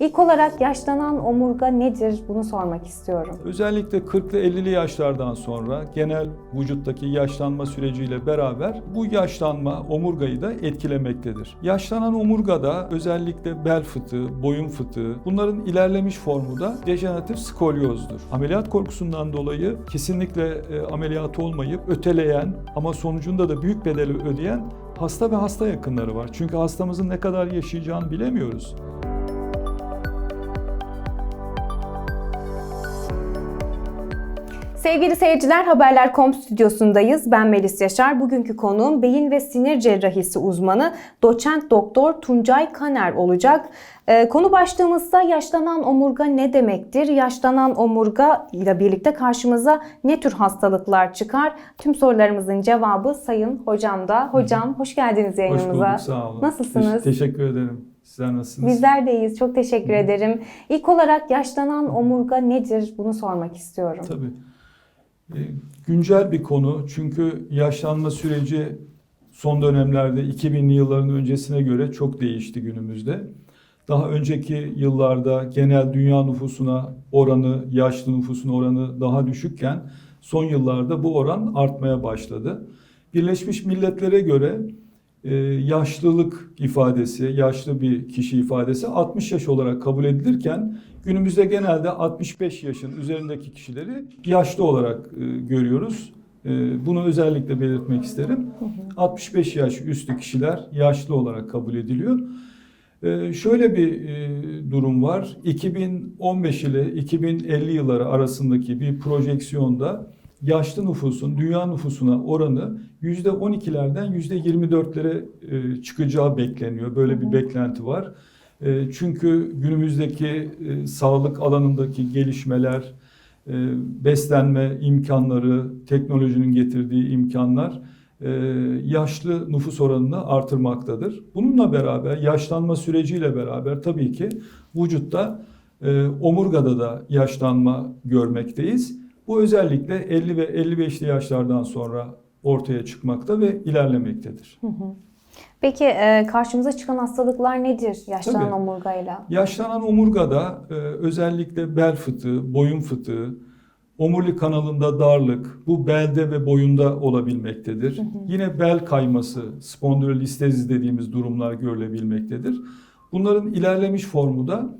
İlk olarak yaşlanan omurga nedir? Bunu sormak istiyorum. Özellikle 40'lı 50'li yaşlardan sonra genel vücuttaki yaşlanma süreciyle beraber bu yaşlanma omurgayı da etkilemektedir. Yaşlanan omurgada özellikle bel fıtığı, boyun fıtığı bunların ilerlemiş formu da dejeneratif skolyozdur. Ameliyat korkusundan dolayı kesinlikle e, ameliyat olmayıp öteleyen ama sonucunda da büyük bedeli ödeyen hasta ve hasta yakınları var. Çünkü hastamızın ne kadar yaşayacağını bilemiyoruz. Sevgili seyirciler, Haberler.com stüdyosundayız. Ben Melis Yaşar. Bugünkü konuğum beyin ve sinir cerrahisi uzmanı doçent doktor Tuncay Kaner olacak. Ee, konu başlığımızda yaşlanan omurga ne demektir? Yaşlanan omurga ile birlikte karşımıza ne tür hastalıklar çıkar? Tüm sorularımızın cevabı Sayın Hocam'da. Hocam hoş geldiniz Hoş yayınımıza. bulduk, sağ olun. Nasılsınız? Teş- teşekkür ederim. Sizler nasılsınız? Bizler de iyiyiz. Çok teşekkür ederim. İlk olarak yaşlanan omurga nedir? Bunu sormak istiyorum. Tabii. E, güncel bir konu çünkü yaşlanma süreci son dönemlerde 2000'li yılların öncesine göre çok değişti günümüzde. Daha önceki yıllarda genel dünya nüfusuna oranı, yaşlı nüfusun oranı daha düşükken son yıllarda bu oran artmaya başladı. Birleşmiş Milletler'e göre e, yaşlılık ifadesi, yaşlı bir kişi ifadesi 60 yaş olarak kabul edilirken günümüzde genelde 65 yaşın üzerindeki kişileri yaşlı olarak e, görüyoruz. E, bunu özellikle belirtmek isterim. 65 yaş üstü kişiler yaşlı olarak kabul ediliyor. Şöyle bir durum var. 2015 ile 2050 yılları arasındaki bir projeksiyonda yaşlı nüfusun dünya nüfusuna oranı %12'lerden %24'lere e, çıkacağı bekleniyor. Böyle bir beklenti var. E, Çünkü günümüzdeki e, sağlık alanındaki gelişmeler, beslenme imkanları, teknolojinin getirdiği imkanlar yaşlı nüfus oranını artırmaktadır. Bununla beraber yaşlanma süreciyle beraber tabii ki vücutta omurgada da yaşlanma görmekteyiz. Bu özellikle 50 ve 55'li yaşlardan sonra ortaya çıkmakta ve ilerlemektedir. Peki e, karşımıza çıkan hastalıklar nedir yaşlanan Tabii. omurgayla? Yaşlanan omurgada e, özellikle bel fıtığı, boyun fıtığı, omurilik kanalında darlık, bu belde ve boyunda olabilmektedir. Yine bel kayması, spondylolistezis dediğimiz durumlar görülebilmektedir. Bunların ilerlemiş formu da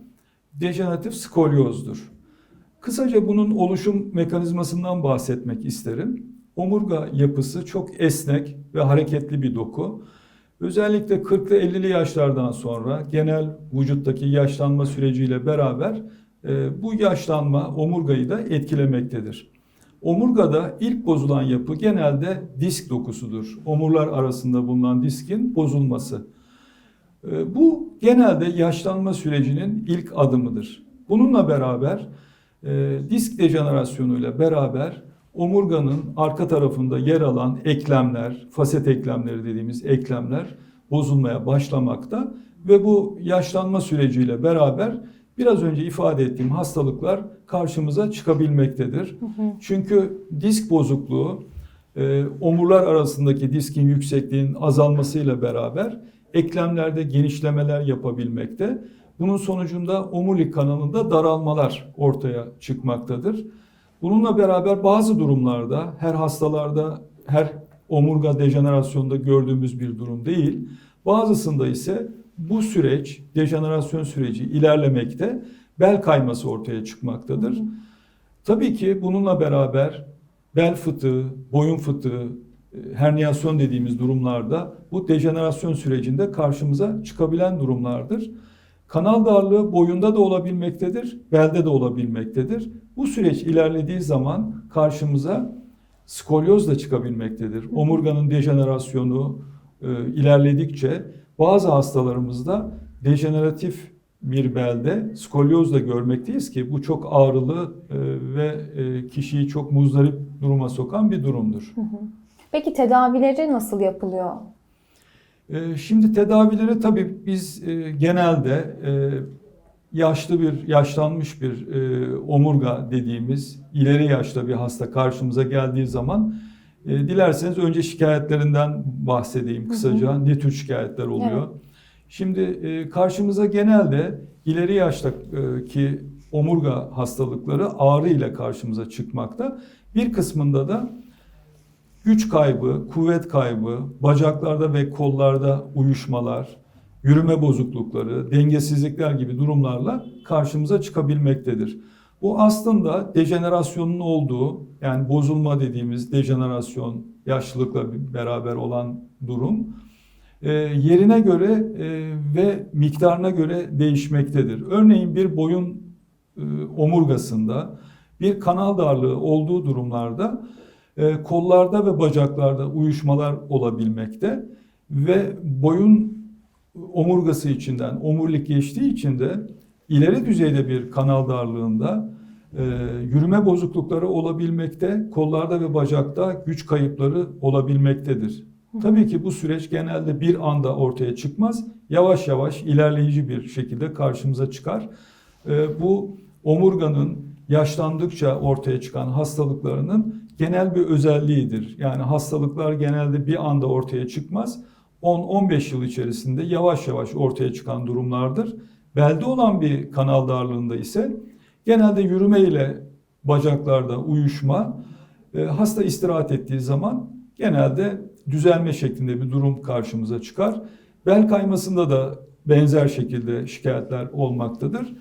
dejeneratif skolyozdur. Kısaca bunun oluşum mekanizmasından bahsetmek isterim. Omurga yapısı çok esnek ve hareketli bir doku. Özellikle 40'lı 50'li yaşlardan sonra genel vücuttaki yaşlanma süreciyle beraber e, bu yaşlanma omurgayı da etkilemektedir. Omurgada ilk bozulan yapı genelde disk dokusudur. Omurlar arasında bulunan diskin bozulması. E, Bu genelde yaşlanma sürecinin ilk adımıdır. Bununla beraber e, disk dejenerasyonuyla beraber omurganın arka tarafında yer alan eklemler, faset eklemleri dediğimiz eklemler bozulmaya başlamakta ve bu yaşlanma süreciyle beraber biraz önce ifade ettiğim hastalıklar karşımıza çıkabilmektedir. Çünkü disk bozukluğu e, omurlar arasındaki diskin yüksekliğinin azalmasıyla beraber eklemlerde genişlemeler yapabilmekte. Bunun sonucunda omurilik kanalında daralmalar ortaya çıkmaktadır. Bununla beraber bazı durumlarda her hastalarda her omurga dejenerasyonda gördüğümüz bir durum değil. Bazısında ise bu süreç, dejenerasyon süreci ilerlemekte, bel kayması ortaya çıkmaktadır. Tabii ki bununla beraber bel fıtığı, boyun fıtığı, e, herniyasyon dediğimiz durumlarda bu dejenerasyon sürecinde karşımıza çıkabilen durumlardır. Kanal darlığı boyunda da olabilmektedir, belde de olabilmektedir. Bu süreç ilerlediği zaman karşımıza skolyoz da çıkabilmektedir. Omurganın dejenerasyonu e, ilerledikçe bazı hastalarımızda dejeneratif bir belde skolyoz da görmekteyiz ki bu çok ağrılı e, ve e, kişiyi çok muzdarip duruma sokan bir durumdur. Peki tedavileri nasıl yapılıyor? Ee, Şimdi tedavileri tabii biz e, genelde e, yaşlı bir, yaşlanmış bir e, omurga dediğimiz ileri yaşta bir hasta karşımıza geldiği zaman dilerseniz önce şikayetlerinden bahsedeyim kısaca. Ne tür şikayetler oluyor? Evet. Şimdi karşımıza genelde ileri yaştaki omurga hastalıkları ağrı ile karşımıza çıkmakta. Bir kısmında da güç kaybı, kuvvet kaybı, bacaklarda ve kollarda uyuşmalar, yürüme bozuklukları, dengesizlikler gibi durumlarla karşımıza çıkabilmektedir. Bu aslında dejenerasyonun olduğu, yani bozulma dediğimiz dejenerasyon, yaşlılıkla beraber olan durum e, yerine göre e, ve miktarına göre değişmektedir. Örneğin bir boyun e, omurgasında bir kanal darlığı olduğu durumlarda e, kollarda ve bacaklarda uyuşmalar olabilmekte ve boyun omurgası içinden omurilik geçtiği için de ileri düzeyde bir kanal darlığında e, yürüme bozuklukları olabilmekte, kollarda ve bacakta güç kayıpları olabilmektedir. Tabii ki bu süreç genelde bir anda ortaya çıkmaz. Yavaş yavaş ilerleyici bir şekilde karşımıza çıkar. E, bu omurganın yaşlandıkça ortaya çıkan hastalıklarının genel bir özelliğidir. Yani hastalıklar genelde bir anda ortaya çıkmaz. 10-15 yıl içerisinde yavaş yavaş ortaya çıkan durumlardır. Belde olan bir kanal darlığında ise genelde yürüme ile bacaklarda uyuşma, e, hasta istirahat ettiği zaman genelde düzelme şeklinde bir durum karşımıza çıkar. Bel kaymasında da benzer şekilde şikayetler olmaktadır.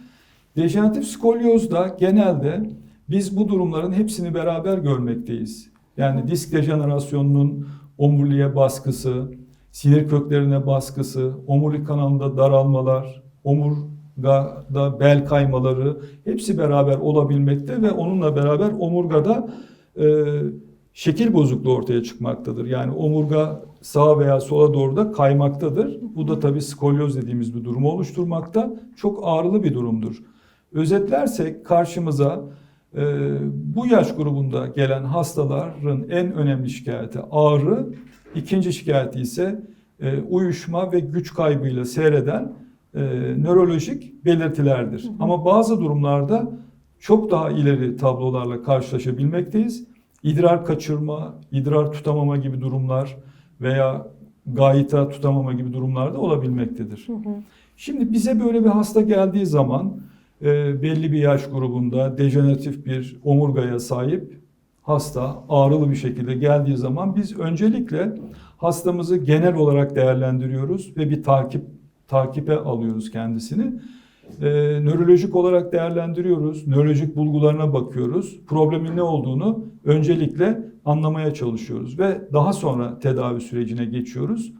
Dejeneratif skolyozda genelde biz bu durumların hepsini beraber görmekteyiz. Yani disk dejenerasyonunun omuriliğe baskısı, sinir köklerine baskısı, omurilik kanalında daralmalar, omurgada bel kaymaları hepsi beraber olabilmekte ve onunla beraber omurgada e, şekil bozukluğu ortaya çıkmaktadır. Yani omurga sağa veya sola doğru da kaymaktadır. Bu da tabii skolyoz dediğimiz bir durumu oluşturmakta. Çok ağrılı bir durumdur. Özetlersek karşımıza bu yaş grubunda gelen hastaların en önemli şikayeti ağrı, ikinci şikayeti ise e, uyuşma ve güç kaybıyla seyreden e, nörolojik belirtilerdir. Ama bazı durumlarda çok daha ileri tablolarla karşılaşabilmekteyiz. İdrar kaçırma, idrar tutamama gibi durumlar veya gayita tutamama gibi durumlar da olabilmektedir. Şimdi bize böyle bir hasta geldiği zaman belli bir yaş grubunda dejeneratif bir omurgaya sahip hasta ağrılı bir şekilde geldiği zaman biz öncelikle hastamızı genel olarak değerlendiriyoruz ve bir takip takipe alıyoruz kendisini. E, nörolojik olarak değerlendiriyoruz, nörolojik bulgularına bakıyoruz. Problemin ne olduğunu öncelikle anlamaya çalışıyoruz ve daha sonra tedavi sürecine geçiyoruz.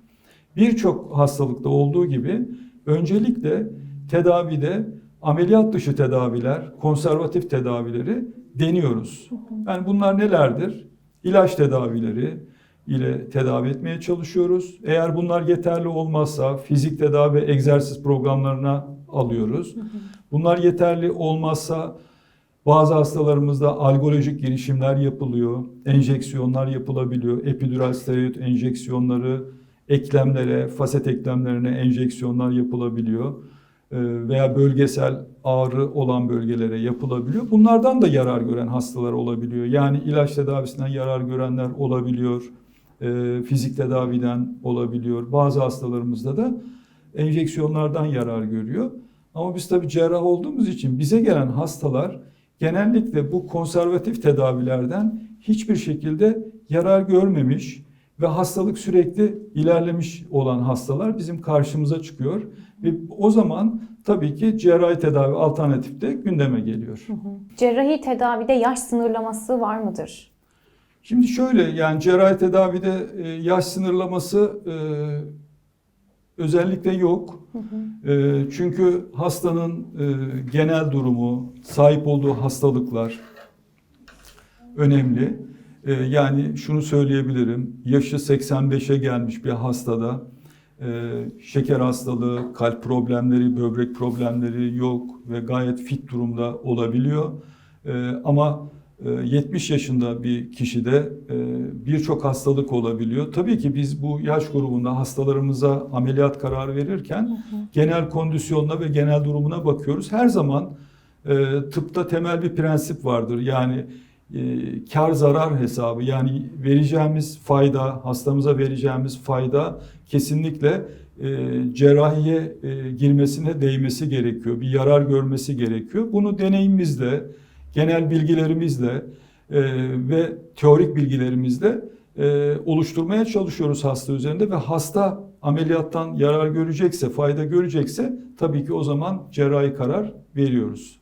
Birçok hastalıkta olduğu gibi öncelikle tedavide ameliyat dışı tedaviler, konservatif tedavileri deniyoruz. Yani bunlar nelerdir? İlaç tedavileri ile tedavi etmeye çalışıyoruz. Eğer bunlar yeterli olmazsa fizik tedavi ve egzersiz programlarına alıyoruz. Bunlar yeterli olmazsa bazı hastalarımızda algolojik girişimler yapılıyor, enjeksiyonlar yapılabiliyor, epidural steroid enjeksiyonları, eklemlere, faset eklemlerine enjeksiyonlar yapılabiliyor veya bölgesel ağrı olan bölgelere yapılabiliyor. Bunlardan da yarar gören hastalar olabiliyor. Yani ilaç tedavisinden yarar görenler olabiliyor, Ee, fizik tedaviden olabiliyor. Bazı hastalarımızda da enjeksiyonlardan yarar görüyor. Ama biz tabii cerrah olduğumuz için bize gelen hastalar genellikle bu konservatif tedavilerden hiçbir şekilde yarar görmemiş ve hastalık sürekli ilerlemiş olan hastalar bizim karşımıza çıkıyor. Ve o zaman tabii ki cerrahi tedavi alternatif de gündeme geliyor. Cerrahi tedavide yaş sınırlaması var mıdır? Şimdi şöyle yani cerrahi tedavide e, yaş sınırlaması e, özellikle yok. E, çünkü hastanın genel durumu, sahip olduğu hastalıklar önemli. Yani şunu söyleyebilirim. Yaşı 85'e gelmiş bir hastada şeker hastalığı, kalp problemleri, böbrek problemleri yok ve gayet fit durumda olabiliyor. E, ama e, 70 yaşında bir kişide e, birçok hastalık olabiliyor. Tabii ki biz bu yaş grubunda hastalarımıza ameliyat kararı verirken genel kondisyonuna ve genel durumuna bakıyoruz. Her zaman e, tıpta temel bir prensip vardır. Yani e, kar zarar hesabı yani vereceğimiz fayda, hastamıza vereceğimiz fayda kesinlikle e, cerrahiye e, girmesine değmesi gerekiyor. Bir yarar görmesi gerekiyor. Bunu deneyimimizle, genel bilgilerimizle e, ve teorik bilgilerimizle e, oluşturmaya çalışıyoruz hasta üzerinde ve hasta ameliyattan yarar görecekse, fayda görecekse tabii ki o zaman cerrahi karar veriyoruz.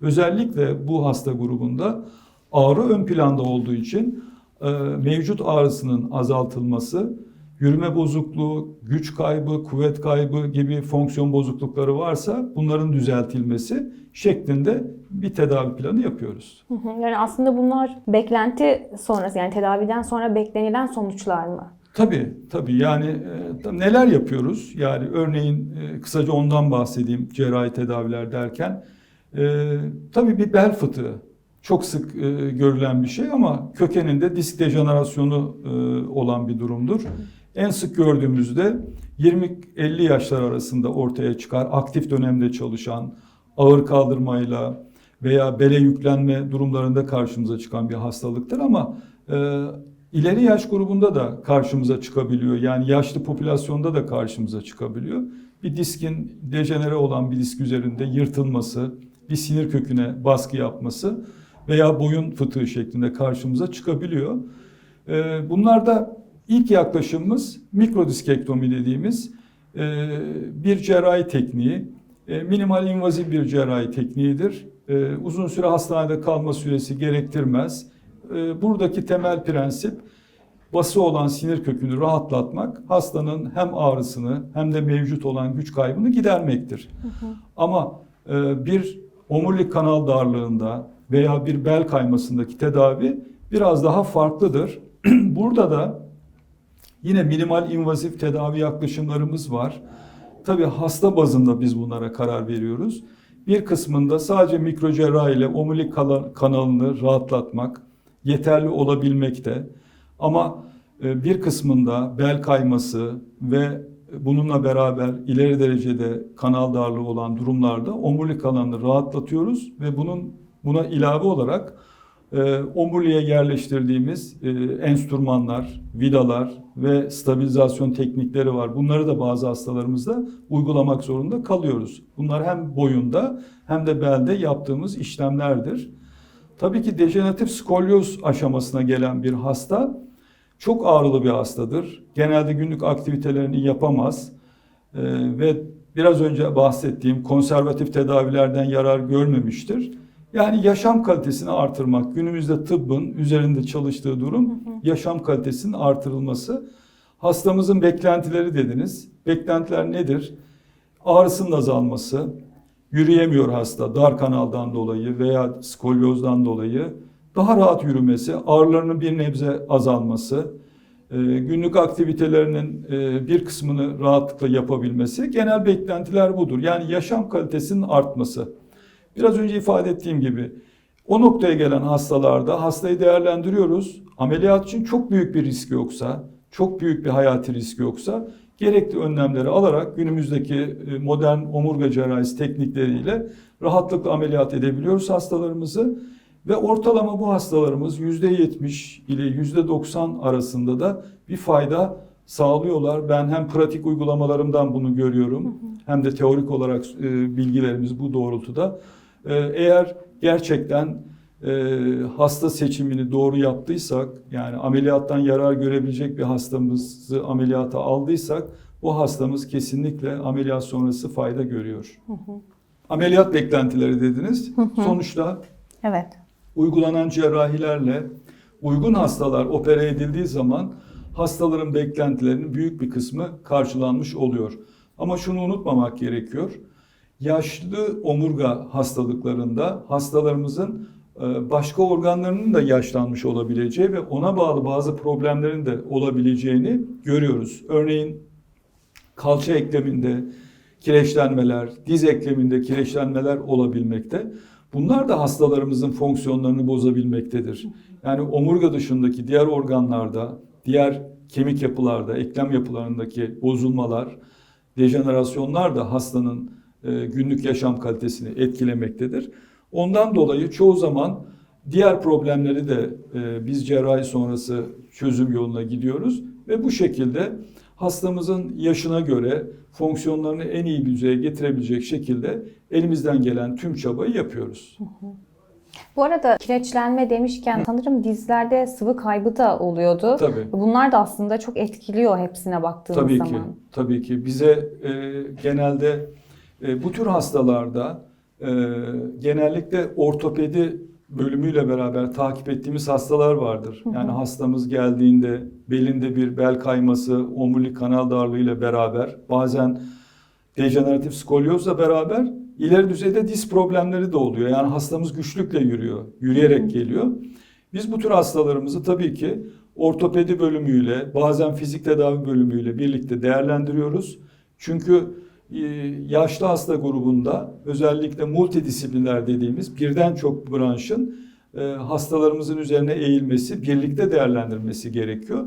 Özellikle bu hasta grubunda ağrı ön planda olduğu için e, mevcut ağrısının azaltılması, yürüme bozukluğu, güç kaybı, kuvvet kaybı gibi fonksiyon bozuklukları varsa bunların düzeltilmesi şeklinde bir tedavi planı yapıyoruz. Yani aslında bunlar beklenti sonrası yani tedaviden sonra beklenilen sonuçlar mı? Tabii tabii yani e, neler yapıyoruz? Yani örneğin e, kısaca ondan bahsedeyim cerrahi tedaviler derken. E, tabii bir bel fıtığı çok sık e, görülen bir şey ama kökeninde disk dejenerasyonu e, olan bir durumdur. En sık gördüğümüzde 20-50 yaşlar arasında ortaya çıkar aktif dönemde çalışan ağır kaldırmayla veya bele yüklenme durumlarında karşımıza çıkan bir hastalıktır ama e, ileri yaş grubunda da karşımıza çıkabiliyor. Yani yaşlı popülasyonda da karşımıza çıkabiliyor. Bir diskin dejenere olan bir disk üzerinde yırtılması, bir sinir köküne baskı yapması veya boyun fıtığı şeklinde karşımıza çıkabiliyor. E, bunlarda ilk yaklaşımımız mikrodiskektomi dediğimiz e, bir cerrahi tekniği. E, minimal invaziv bir cerrahi tekniğidir. E, uzun süre hastanede kalma süresi gerektirmez. E, buradaki temel prensip bası olan sinir kökünü rahatlatmak, hastanın hem ağrısını hem de mevcut olan güç kaybını gidermektir. Ama e, bir omurilik kanal darlığında veya bir bel kaymasındaki tedavi biraz daha farklıdır. Burada da yine minimal invazif tedavi yaklaşımlarımız var. Tabii hasta bazında biz bunlara karar veriyoruz. Bir kısmında sadece mikrocerrahi ile omurilik kala- kanalını rahatlatmak yeterli olabilmekte. Ama e, bir kısmında bel kayması ve bununla beraber ileri derecede kanal darlığı olan durumlarda omurilik alanını rahatlatıyoruz ve bunun buna ilave olarak e, omuriliğe yerleştirdiğimiz e, enstrümanlar, vidalar ve stabilizasyon teknikleri var. Bunları da bazı hastalarımızda uygulamak zorunda kalıyoruz. Bunlar hem boyunda hem de belde yaptığımız işlemlerdir. Tabii ki dejeneratif skolyoz aşamasına gelen bir hasta çok ağrılı bir hastadır. Genelde günlük aktivitelerini yapamaz Ee, ve biraz önce bahsettiğim konservatif tedavilerden yarar görmemiştir. Yani yaşam kalitesini artırmak, günümüzde tıbbın üzerinde çalıştığı durum yaşam kalitesinin artırılması. Hastamızın beklentileri dediniz. Beklentiler nedir? Ağrısının azalması, yürüyemiyor hasta dar kanaldan dolayı veya skolyozdan dolayı daha rahat yürümesi, ağrılarının bir nebze azalması, e, günlük aktivitelerinin e, bir kısmını rahatlıkla yapabilmesi genel beklentiler budur. Yani yaşam kalitesinin artması. Biraz önce ifade ettiğim gibi o noktaya gelen hastalarda hastayı değerlendiriyoruz. Ameliyat için çok büyük bir risk yoksa, çok büyük bir hayati risk yoksa gerekli önlemleri alarak günümüzdeki e, modern omurga cerrahisi teknikleriyle rahatlıkla ameliyat edebiliyoruz hastalarımızı. Ve ortalama bu hastalarımız %70 ile %90 arasında da bir fayda sağlıyorlar. Ben hem pratik uygulamalarımdan bunu görüyorum hem de teorik olarak e, bilgilerimiz bu doğrultuda. E, eğer gerçekten e, hasta seçimini doğru yaptıysak yani ameliyattan yarar görebilecek bir hastamızı ameliyata aldıysak bu hastamız kesinlikle ameliyat sonrası fayda görüyor. Ameliyat beklentileri dediniz. Sonuçta Evet. uygulanan cerrahilerle uygun hastalar opere edildiği zaman hastaların beklentilerinin büyük bir kısmı karşılanmış oluyor. Ama şunu unutmamak gerekiyor. Yaşlı omurga hastalıklarında hastalarımızın e, başka organlarının da yaşlanmış olabileceği ve ona bağlı bazı problemlerin de olabileceğini görüyoruz. Örneğin kalça ekleminde kireçlenmeler, diz ekleminde kireçlenmeler olabilmekte. Bunlar da hastalarımızın fonksiyonlarını bozabilmektedir. Yani omurga dışındaki diğer organlarda, diğer kemik yapılarda, eklem yapılarındaki bozulmalar, dejenerasyonlar da hastanın günlük yaşam kalitesini etkilemektedir. Ondan dolayı çoğu zaman Diğer problemleri de e, biz cerrahi sonrası çözüm yoluna gidiyoruz ve bu şekilde hastamızın yaşına göre fonksiyonlarını en iyi bir düzeye getirebilecek şekilde elimizden gelen tüm çabayı yapıyoruz. Bu arada kireçlenme demişken sanırım dizlerde sıvı kaybı da oluyordu. Tabii. Bunlar da aslında çok etkiliyor hepsine baktığımız Tabii zaman. ki, tabii ki. Bize e, genelde e, bu tür hastalarda e, genellikle ortopedi bölümüyle beraber takip ettiğimiz hastalar vardır. Yani hastamız geldiğinde belinde bir bel kayması, omurilik kanal darlığı ile beraber bazen dejeneratif skolyozla beraber ileri düzeyde diz problemleri de oluyor. Yani hastamız güçlükle yürüyor, yürüyerek geliyor. Biz bu tür hastalarımızı tabii ki ortopedi bölümüyle, bazen fizik tedavi bölümüyle birlikte değerlendiriyoruz. Çünkü yaşlı hasta grubunda özellikle multidisipliner dediğimiz birden çok branşın e, hastalarımızın üzerine eğilmesi, birlikte değerlendirmesi gerekiyor.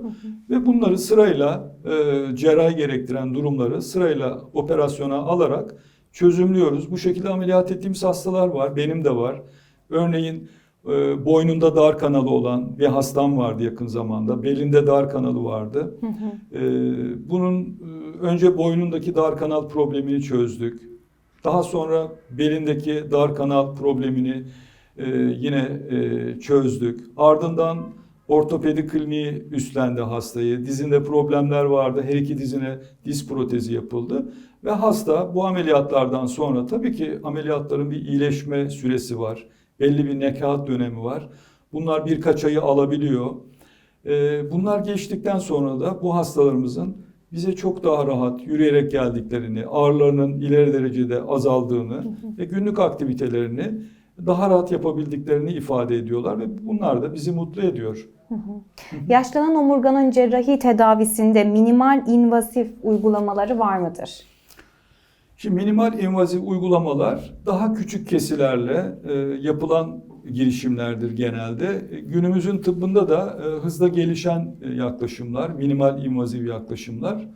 Ve bunları sırayla e, cerrahi gerektiren durumları sırayla operasyona alarak çözümlüyoruz. Bu şekilde ameliyat ettiğimiz hastalar var, benim de var. Örneğin e, boynunda dar kanalı olan bir hastam vardı yakın zamanda. Belinde dar kanalı vardı. E, bunun e, önce boynundaki dar kanal problemini çözdük. Daha sonra belindeki dar kanal problemini e, yine e, çözdük. Ardından ortopedi kliniği üstlendi hastayı. Dizinde problemler vardı. Her iki dizine diz protezi yapıldı. Ve hasta bu ameliyatlardan sonra tabii ki ameliyatların bir iyileşme süresi var. Belli bir nekaat dönemi var. Bunlar birkaç ayı alabiliyor. Ee, Bunlar geçtikten sonra da bu hastalarımızın bize çok daha rahat yürüyerek geldiklerini, ağrılarının ileri derecede azaldığını ve günlük aktivitelerini daha rahat yapabildiklerini ifade ediyorlar ve bunlar da bizi mutlu ediyor. Yaşlanan omurganın cerrahi tedavisinde minimal invazif uygulamaları var mıdır? Şimdi minimal invazif uygulamalar daha küçük kesilerle e, yapılan girişimlerdir genelde. E, Günümüzün tıbbında da e, hızla gelişen e, yaklaşımlar, minimal invazif yaklaşımlar.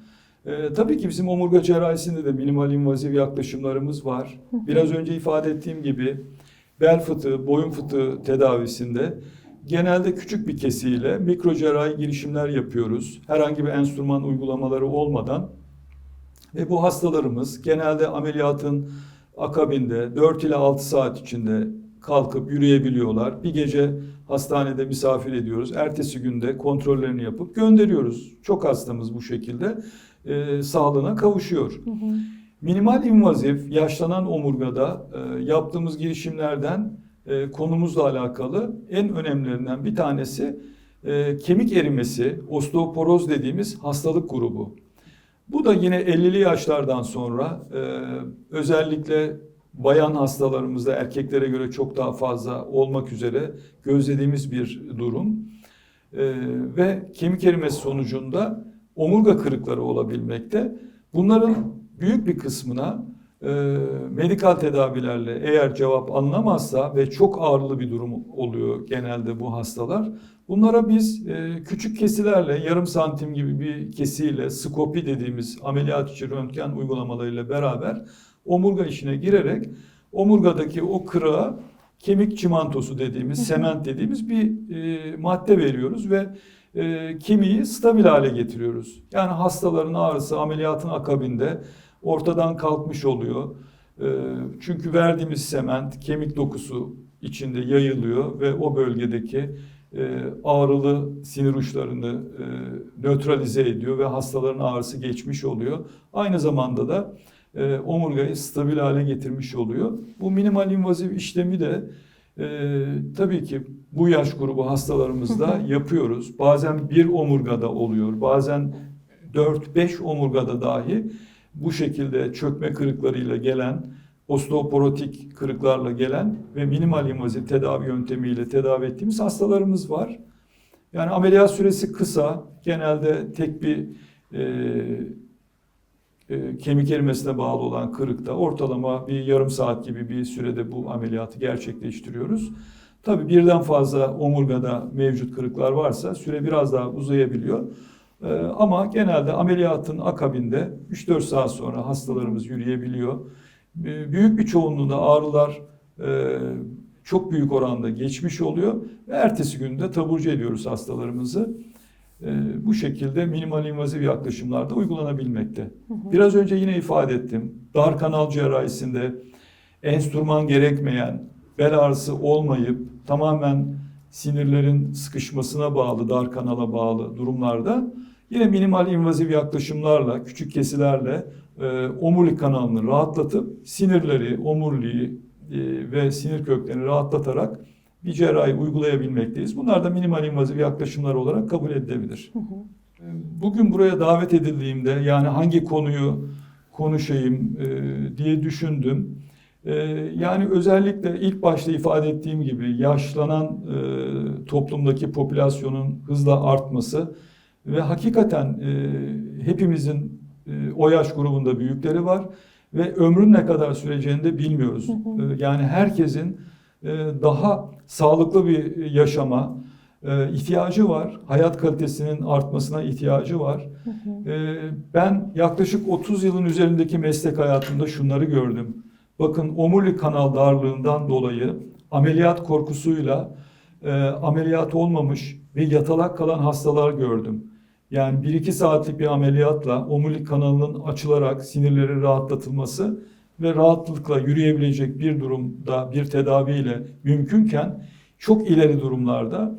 E, tabii ki bizim omurga cerrahisinde de minimal invazif yaklaşımlarımız var. Biraz önce ifade ettiğim gibi bel fıtığı, boyun fıtığı tedavisinde genelde küçük bir kesiyle mikro cerrahi girişimler yapıyoruz. Herhangi bir enstrüman uygulamaları olmadan ve bu hastalarımız genelde ameliyatın akabinde 4 ile 6 saat içinde kalkıp yürüyebiliyorlar. Bir gece hastanede misafir ediyoruz. Ertesi günde kontrollerini yapıp gönderiyoruz. Çok hastamız bu şekilde e, sağlığına kavuşuyor. Minimal invazif yaşlanan omurgada e, yaptığımız girişimlerden e, konumuzla alakalı en önemlilerinden bir tanesi e, kemik erimesi, osteoporoz dediğimiz hastalık grubu. Bu da yine 50'li yaşlardan sonra e, özellikle bayan hastalarımızda erkeklere göre çok daha fazla olmak üzere gözlediğimiz bir durum. E, ve kemik erimesi sonucunda omurga kırıkları olabilmekte. Bunların büyük bir kısmına e, medikal tedavilerle eğer cevap alınamazsa ve çok ağırlı bir durum oluyor genelde bu hastalar. Bunlara biz e, küçük kesilerle yarım santim gibi bir kesiyle skopi dediğimiz ameliyat içi röntgen uygulamalarıyla beraber omurga içine girerek omurgadaki o kırığa kemik çimentosu dediğimiz, sement dediğimiz bir e, madde veriyoruz ve e, kemiği stabil hale getiriyoruz. Yani hastaların ağrısı ameliyatın akabinde ortadan kalkmış oluyor. E, çünkü verdiğimiz sement kemik dokusu içinde yayılıyor ve o bölgedeki e, ağrılı sinir uçlarını e, nötralize ediyor ve hastaların ağrısı geçmiş oluyor. Aynı zamanda da e, omurgayı stabil hale getirmiş oluyor. Bu minimal invazif işlemi de e, tabii ki bu yaş grubu hastalarımızda yapıyoruz. Bazen bir omurgada oluyor, bazen 4-5 omurgada dahi bu şekilde çökme kırıklarıyla gelen, osteoporotik kırıklarla gelen ve minimal invazif tedavi yöntemiyle tedavi ettiğimiz hastalarımız var. Yani ameliyat süresi kısa, genelde tek bir e, e, kemik erimesine bağlı olan kırıkta ortalama bir yarım saat gibi bir sürede bu ameliyatı gerçekleştiriyoruz. Tabii birden fazla omurgada mevcut kırıklar varsa süre biraz daha uzayabiliyor. Ee, ama genelde ameliyatın akabinde 3-4 saat sonra hastalarımız yürüyebiliyor. Ee, Büyük bir çoğunluğunda ağrılar e, çok büyük oranda geçmiş oluyor ve ertesi günde taburcu ediyoruz hastalarımızı. Ee, bu şekilde minimal invaziv yaklaşımlarda uygulanabilmekte. Biraz önce yine ifade ettim. Dar kanal cerrahisinde enstrüman gerekmeyen, bel ağrısı olmayıp tamamen sinirlerin sıkışmasına bağlı, dar kanala bağlı durumlarda yine minimal invaziv yaklaşımlarla, küçük kesilerle e, omurilik kanalını rahatlatıp sinirleri, omuriliği e, ve sinir köklerini rahatlatarak bir cerrahi uygulayabilmekteyiz. Bunlar da minimal invaziv yaklaşımlar olarak kabul edilebilir. E, Bugün buraya davet edildiğimde yani hangi konuyu konuşayım e, diye düşündüm. E, yani özellikle ilk başta ifade ettiğim gibi yaşlanan e, toplumdaki popülasyonun hızla artması ve hakikaten e, hepimizin e, o yaş grubunda büyükleri var ve ömrün ne kadar süreceğini de bilmiyoruz. E, yani herkesin daha sağlıklı bir yaşama ihtiyacı var. Hayat kalitesinin artmasına ihtiyacı var. E, ben yaklaşık 30 yılın üzerindeki meslek hayatımda şunları gördüm. Bakın omurilik kanal darlığından dolayı ameliyat korkusuyla e, ameliyat olmamış ve yatalak kalan hastalar gördüm. Yani 1-2 saatlik bir ameliyatla omurilik kanalının açılarak sinirlerin rahatlatılması ve rahatlıkla yürüyebilecek bir durumda bir tedaviyle mümkünken çok ileri durumlarda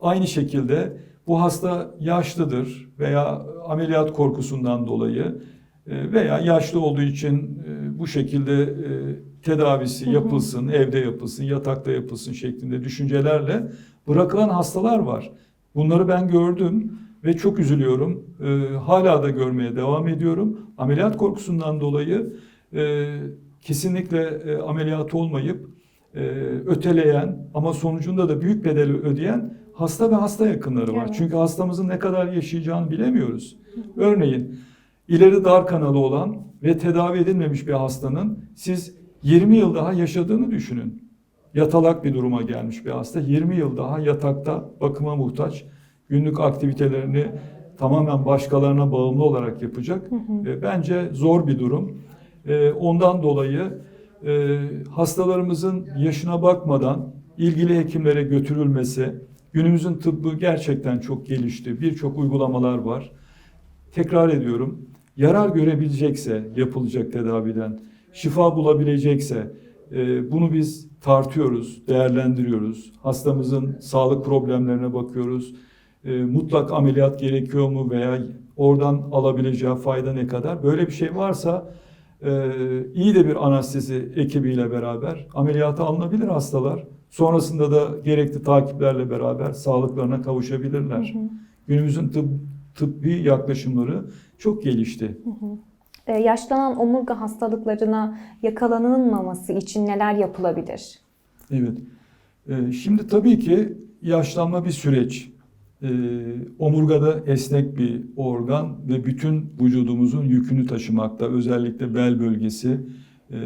aynı şekilde bu hasta yaşlıdır veya ameliyat korkusundan dolayı veya yaşlı olduğu için e, bu şekilde e, tedavisi yapılsın, evde yapılsın, yatakta yapılsın şeklinde düşüncelerle bırakılan hastalar var. Bunları ben gördüm ve çok üzülüyorum. Hala da görmeye devam ediyorum. Ameliyat korkusundan dolayı kesinlikle ameliyat olmayıp öteleyen ama sonucunda da büyük bedeli ödeyen hasta ve hasta yakınları var. Çünkü hastamızın ne kadar yaşayacağını bilemiyoruz. Örneğin ileri dar kanalı olan ve tedavi edilmemiş bir hastanın siz 20 yıl daha yaşadığını düşünün. Yatalak bir duruma gelmiş bir hasta 20 yıl daha yatakta bakıma muhtaç. Günlük aktivitelerini tamamen başkalarına bağımlı olarak yapacak. E, Bence zor bir durum. E, Ondan dolayı e, hastalarımızın yaşına bakmadan ilgili hekimlere götürülmesi, günümüzün tıbbı gerçekten çok gelişti. Birçok uygulamalar var. Tekrar ediyorum, yarar görebilecekse yapılacak tedaviden, şifa bulabilecekse e, bunu biz tartıyoruz, değerlendiriyoruz. Hastamızın sağlık problemlerine bakıyoruz. E, mutlak ameliyat gerekiyor mu veya oradan alabileceği fayda ne kadar? Böyle bir şey varsa e, iyi de bir anestezi ekibiyle beraber ameliyata alınabilir hastalar. Sonrasında da gerekli takiplerle beraber sağlıklarına kavuşabilirler. Günümüzün tıp, tıbbi yaklaşımları çok gelişti. Ee, yaşlanan omurga hastalıklarına yakalanılmaması için neler yapılabilir? Evet. Ee, Şimdi tabii ki yaşlanma bir süreç. Ee, Omurgada esnek bir organ ve bütün vücudumuzun yükünü taşımakta. Özellikle bel bölgesi e,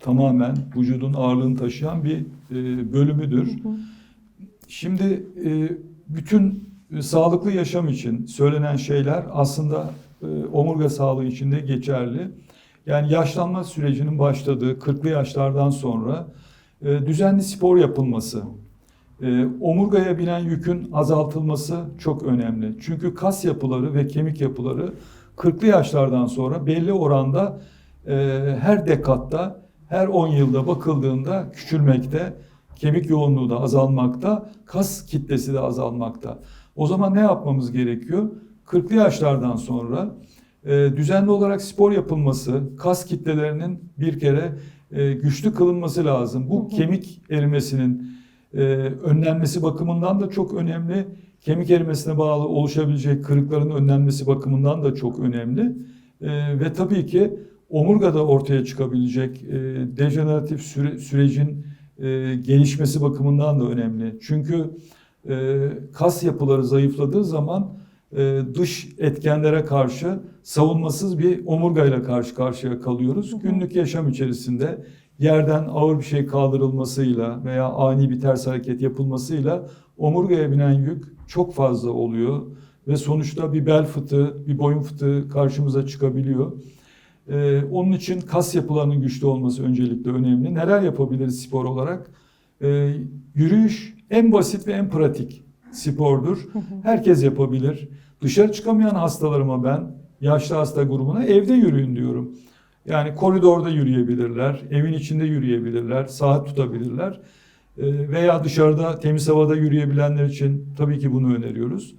tamamen vücudun ağırlığını taşıyan bir e, bölümüdür. Şimdi e, bütün sağlıklı yaşam için söylenen şeyler aslında e, omurga sağlığı için de geçerli. Yani yaşlanma sürecinin başladığı 40'lı yaşlardan sonra e, düzenli spor yapılması, e, omurgaya binen yükün azaltılması çok önemli. Çünkü kas yapıları ve kemik yapıları 40'lı yaşlardan sonra belli oranda her dekatta, her 10 yılda bakıldığında küçülmekte, kemik yoğunluğu da azalmakta, kas kitlesi de azalmakta. O zaman ne yapmamız gerekiyor? 40'lı yaşlardan sonra e, düzenli olarak spor yapılması, kas kitlelerinin bir kere e, güçlü kılınması lazım. Bu kemik erimesinin e, önlenmesi bakımından da çok önemli. Kemik erimesine bağlı oluşabilecek kırıkların önlenmesi bakımından da çok önemli. Ve tabii ki omurgada ortaya çıkabilecek dejeneratif süre, sürecin gelişmesi bakımından da önemli. Çünkü kas yapıları zayıfladığı zaman e, dış etkenlere karşı savunmasız bir omurgayla karşı karşıya kalıyoruz. Günlük yaşam içerisinde yerden ağır bir şey kaldırılmasıyla veya ani bir ters hareket yapılmasıyla omurgaya binen yük çok fazla oluyor ve sonuçta bir bel fıtığı, bir boyun fıtığı karşımıza çıkabiliyor. Ee, onun için kas yapılarının güçlü olması öncelikle önemli. Neler yapabiliriz spor olarak? Ee, yürüyüş en basit ve en pratik spordur. Herkes yapabilir. Dışarı çıkamayan hastalarıma ben, yaşlı hasta grubuna evde yürüyün diyorum. Yani koridorda yürüyebilirler, evin içinde yürüyebilirler, saat tutabilirler. Ee, Veya dışarıda temiz havada yürüyebilenler için tabii ki bunu öneriyoruz.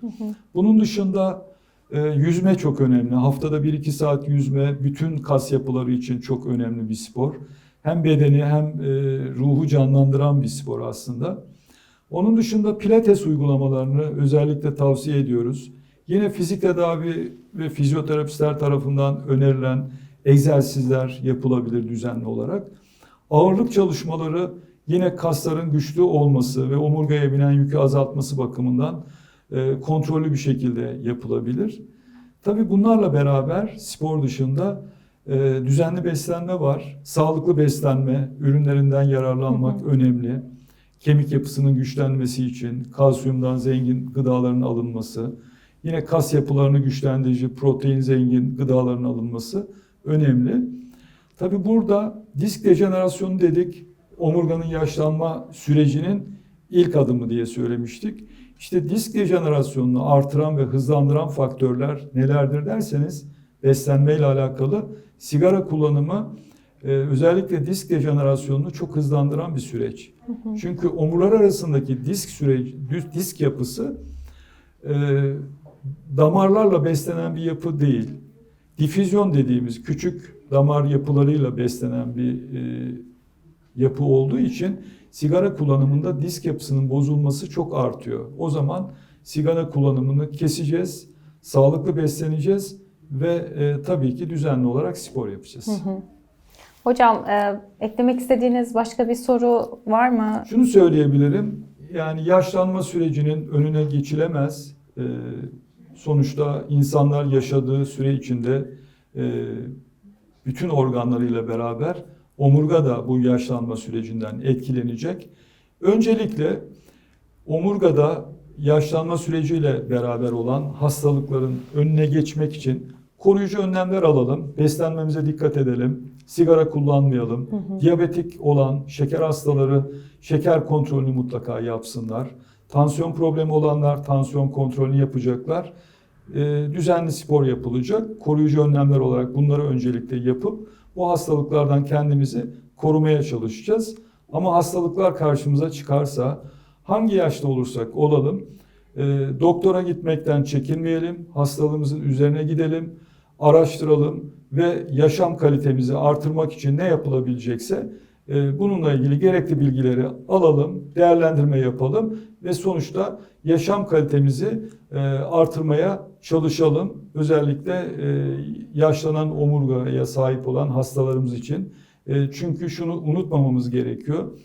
Bunun dışında e, yüzme çok önemli. Haftada 1-2 saat yüzme bütün kas yapıları için çok önemli bir spor. Hem bedeni hem e, ruhu canlandıran bir spor aslında. Onun dışında pilates uygulamalarını özellikle tavsiye ediyoruz. Yine fizik tedavi ve fizyoterapistler tarafından önerilen egzersizler yapılabilir düzenli olarak. Ağırlık çalışmaları yine kasların güçlü olması ve omurgaya binen yükü azaltması bakımından e, kontrollü bir şekilde yapılabilir. Tabii bunlarla beraber spor dışında e, düzenli beslenme var. Sağlıklı beslenme, ürünlerinden yararlanmak önemli. Kemik yapısının güçlenmesi için kalsiyumdan zengin gıdaların alınması, yine kas yapılarını güçlendirici protein zengin gıdaların alınması önemli. Tabii burada disk dejenerasyonu dedik, omurganın yaşlanma sürecinin ilk adımı diye söylemiştik. İşte disk dejenerasyonunu artıran ve hızlandıran faktörler nelerdir derseniz beslenmeyle alakalı sigara kullanımı e, özellikle disk dejenerasyonunu çok hızlandıran bir süreç. Çünkü omurlar arasındaki disk süreci, disk yapısı e, damarlarla beslenen bir yapı değil. Difüzyon dediğimiz küçük damar yapılarıyla beslenen bir e, yapı olduğu için sigara kullanımında disk yapısının bozulması çok artıyor. O zaman sigara kullanımını keseceğiz, sağlıklı besleneceğiz ve e, tabii ki düzenli olarak spor yapacağız. Hocam e, eklemek istediğiniz başka bir soru var mı? Şunu söyleyebilirim, yani yaşlanma sürecinin önüne geçilemez. E, sonuçta insanlar yaşadığı süre içinde e, bütün organlarıyla beraber omurga da bu yaşlanma sürecinden etkilenecek. Öncelikle omurgada yaşlanma süreciyle beraber olan hastalıkların önüne geçmek için koruyucu önlemler alalım, beslenmemize dikkat edelim, sigara kullanmayalım, diyabetik olan şeker hastaları şeker kontrolünü mutlaka yapsınlar. Tansiyon problemi olanlar tansiyon kontrolünü yapacaklar. Ee, düzenli spor yapılacak. Koruyucu önlemler olarak bunları öncelikle yapıp bu hastalıklardan kendimizi korumaya çalışacağız. Ama hastalıklar karşımıza çıkarsa hangi yaşta olursak olalım e, doktora gitmekten çekinmeyelim. Hastalığımızın üzerine gidelim, araştıralım ve yaşam kalitemizi artırmak için ne yapılabilecekse e, bununla ilgili gerekli bilgileri alalım, değerlendirme yapalım ve sonuçta yaşam kalitemizi e, artırmaya çalışalım. Özellikle e, yaşlanan omurgaya sahip olan hastalarımız için. Çünkü şunu unutmamamız gerekiyor.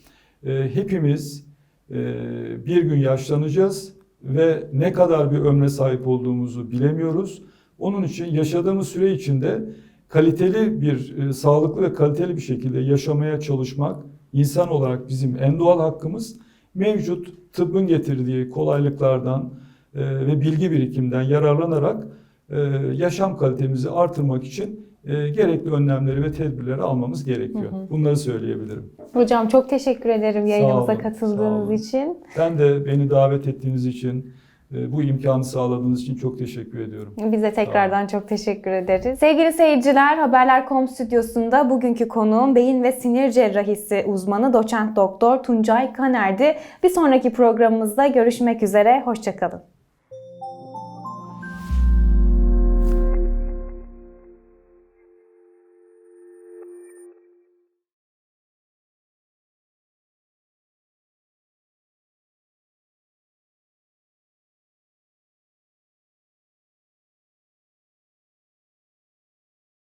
Hepimiz bir gün yaşlanacağız ve ne kadar bir ömre sahip olduğumuzu bilemiyoruz. Onun için yaşadığımız süre içinde kaliteli bir, e, sağlıklı ve kaliteli bir şekilde yaşamaya çalışmak insan olarak bizim en doğal hakkımız. Mevcut tıbbın getirdiği kolaylıklardan e, ve bilgi birikimden yararlanarak e, yaşam kalitemizi artırmak için e, gerekli önlemleri ve tedbirleri almamız gerekiyor. Bunları söyleyebilirim. Hocam çok teşekkür ederim yayınımıza katıldığınız için. Ben de beni davet ettiğiniz için, bu imkanı sağladığınız için çok teşekkür ediyorum. Bize tekrardan çok teşekkür ederiz. Sevgili seyirciler, Haberler.com stüdyosunda bugünkü konuğum beyin ve sinir cerrahisi uzmanı doçent doktor Tuncay Kaner'di. Bir sonraki programımızda görüşmek üzere, hoşçakalın.